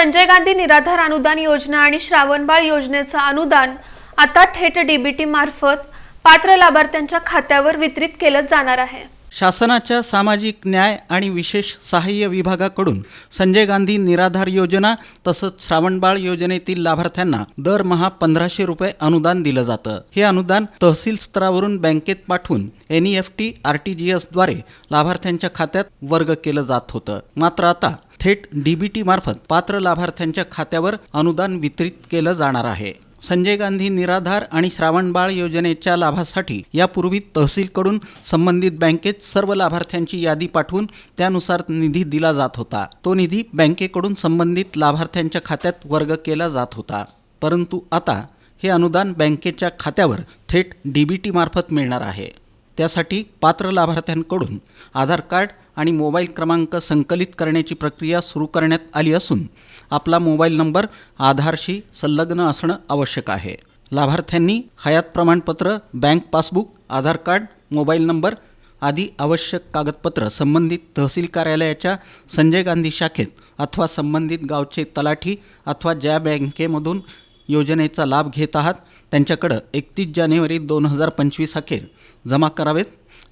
संजय गांधी निराधार अनुदान योजना आणि श्रावणबाळ योजनेचं अनुदान आता थेट डीबीटी मार्फत पात्र लाभार्थ्यांच्या खात्यावर वितरित केलं जाणार आहे. शासनाच्या सामाजिक न्याय आणि विशेष सहाय्य विभागाकडून संजय गांधी निराधार योजना तसंच श्रावणबाळ योजनेतील लाभार्थ्यांना दरमहा पंधराशे रुपये अनुदान दिलं जातं. हे अनुदान तहसील स्तरावरून बँकेत पाठवून N E F T R T G एसद्वारे लाभार्थ्यांच्या खात्यात वर्ग केलं जात होतं. मात्र आता थेट डीबीटी मार्फत पात्र लाभार्थ्यांच्या खात्यावर अनुदान वितरित केलं जाणार आहे. संजय गांधी निराधार आणि श्रावणबाळ योजनेच्या लाभासाठी यापूर्वी तहसीलकडून संबंधित बँकेत सर्व लाभार्थ्यांची यादी पाठवून त्यानुसार निधी दिला जात होता. तो निधी बँकेकडून संबंधित लाभार्थ्यांच्या खात्यात वर्ग केला जात होता. परंतु आता हे अनुदान बँकेच्या खात्यावर थेट डीबीटी मार्फत मिळणार आहे. त्यासाठी पात्र लाभार्थ्यांकडून आधार कार्ड आणि मोबाईल क्रमांक संकलित करण्याची प्रक्रिया सुरू करण्यात आली असून आपला मोबाईल नंबर आधारशी संलग्न असणं आवश्यक आहे. लाभार्थ्यांनी हयात प्रमाणपत्र bank passbook Aadhaar card mobile number आदी आवश्यक कागदपत्र संबंधित तहसील कार्यालयाच्या संजय गांधी शाखेत अथवा संबंधित गावचे तलाठी अथवा ज्या बँकेमधून योजनेचा लाभ घेत आहात त्यांच्याकडं एकतीस जानेवारी दोन हजार पंचवीस अखेर जमा करावेत.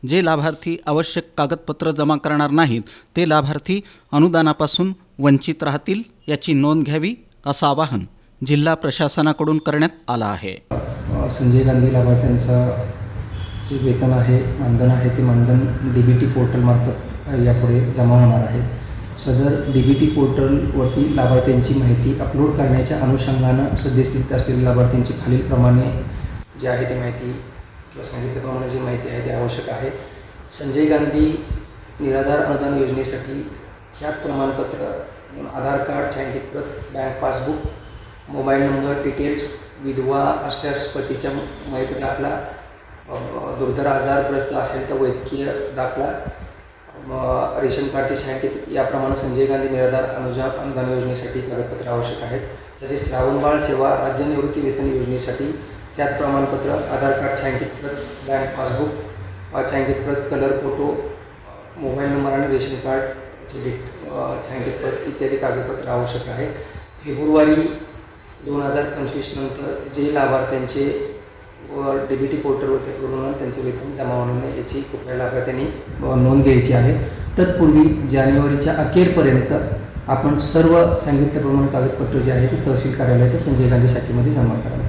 जे लाभार्थी आवश्यक कागदपत्र जमा करणार नाहीत ते लाभार्थी अनुदानापासून वंचित राहतील याची नोंद घ्यावी असं आवाहन जिल्हा प्रशासनाकडून करण्यात आलं आहे. संजय गांधी लाभार्थ्यांचं जे वेतन आहे मानधन आहे ते मानधन डी बी टी पोर्टलमार्फत यापुढे जमा होणार आहे. सदर डी बी टी पोर्टलवरती लाभार्थ्यांची माहिती अपलोड करण्याच्या अनुषंगानं सद्यस्थितीत असलेल्या लाभार्थ्यांची खालीलप्रमाणे जी आहे ती माहिती किंवा सांगितल्याप्रमाणे जी माहिती आहे ती आवश्यक आहे. संजय गांधी निराधार अनुदान योजनेसाठी ह्या प्रमाणपत्र आधार कार्ड छायांकित प्रत bank passbook mobile number details विधवा असल्यास पतीच्या माहिती दाखला दुर्धर आजारग्रस्त असेल तर वैद्यकीय दाखला रेशन कार्डचे छायांकित याप्रमाणे संजय गांधी निराधार अनुजा अनुदान योजनेसाठी कागदपत्र आवश्यक आहेत. तसेच श्रावणबाळ सेवा राज्य निवृत्ती वेतन योजनेसाठी त्यात प्रमाणपत्र आधार कार्ड छायांकित प्रत बँक पासबुक अ, छायांकित प्रत कलर फोटो मोबाईल नंबर आणि रेशन कार्डची डेट अ, छायांकित प्रत इत्यादी कागदपत्र आवश्यक आहे फेब्रुवारी दोन हजार पंचवीस नंतर जे लाभार्थ्यांचे व डी बी टी पोर्टलवरती करून त्यांचे वेतन जमा होणार नाही याची कृपया लाभार्थ्यांनी नोंद घ्यायची आहे. तत्पूर्वी जानेवारीच्या अखेरपर्यंत आपण सर्व सांगितल्याप्रमाणे कागदपत्र जे आहे ते तहसील कार्यालयाच्या संजय गांधी शाखेमध्ये जमा करावे.